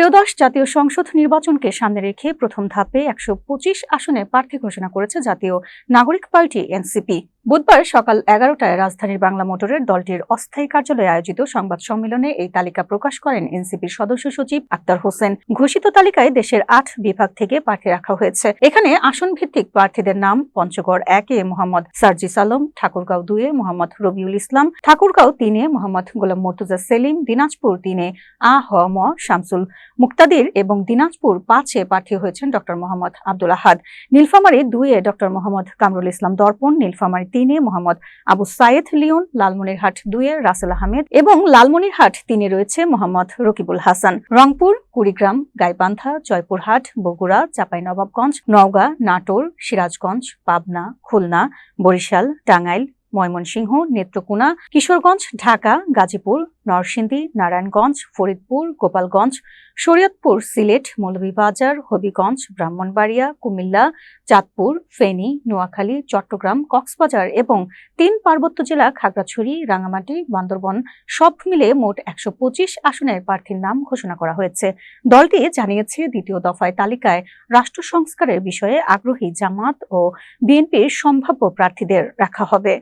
ত্রয়োদশ জাতীয় সংসদ নির্বাচনকে সামনে রেখে প্রথম ধাপে একশো পঁচিশ আসনে প্রার্থী ঘোষণা করেছে জাতীয় নাগরিক পার্টি, এনসিপি। বুধবার সকাল এগারোটায় রাজধানীর বাংলা মোটরের দলটির অস্থায়ী কার্যালয়ে আয়োজিত সংবাদ সম্মেলনে এই তালিকা প্রকাশ করেন এনসিপির সদস্য সচিব আক্তার হোসেন। ঘোষিত তালিকায় দেশের আট বিভাগ থেকে প্রার্থী রাখা হয়েছে। এখানে আসন ভিত্তিক প্রার্থীদের নাম পঞ্চগড় একে মোহাম্মদ সার্জিস আলম, ঠাকুরগাঁও দুয়ে মোহাম্মদ রবিউল ইসলাম, ঠাকুরগাঁও তিনে মোহাম্মদ গোলাম মর্তুজা সেলিম, দিনাজপুর তিনে আ হ ম শামসুল মুক্তাদির এবং দিনাজপুর পাঁচে প্রার্থী হয়েছেন ডক্টর মোহাম্মদ আব্দুল আহাদ। নীলফামারী দুইয়ে ডক্টর মোহাম্মদ কামরুল ইসলাম দর্পণ, নীলফামারী তিনে মোহাম্মদ আবু সাইদ লিওন, লালমনিরহাট দুয়ে রাসেল আহমেদ এবং লালমনিরহাট তিনে রয়েছে মোহাম্মদ রকিবুল হাসান। রংপুর, কুড়িগ্রাম, গাইবান্ধা, জয়পুরহাট, বগুড়া, চাঁপাইনবাবগঞ্জ, নওগাঁ, নাটোর, সিরাজগঞ্জ, পাবনা, খুলনা, বরিশাল, টাঙ্গাইল, ময়মনসিংহ, নেত্রকোনা, কিশোরগঞ্জ, ঢাকা, গাজীপুর নরসিংদী, নারায়ণগঞ্জ, ফরিদপুর, গোপালগঞ্জ, শরীয়তপুর, সিলেট, মৌলভীবাজার, হবিগঞ্জ, ব্রাহ্মণবাড়িয়া, কুমিল্লা, চাঁদপুর, ফেনী, নোয়াখালী, চট্টগ্রাম, কক্সবাজার এবং তিন পার্বত্য জেলা খাগড়াছড়ি রাঙামাটি বান্দরবন সব মিলে মোট একশো পঁচিশ আসনের প্রার্থীর নাম ঘোষণা করা হয়েছে। দলটি জানিয়েছে, দ্বিতীয় দফায় তালিকায় রাষ্ট্র সংস্কারের বিষয়ে আগ্রহী জামাত ও বিএনপির সম্ভাব্য প্রার্থীদের রাখা হবে।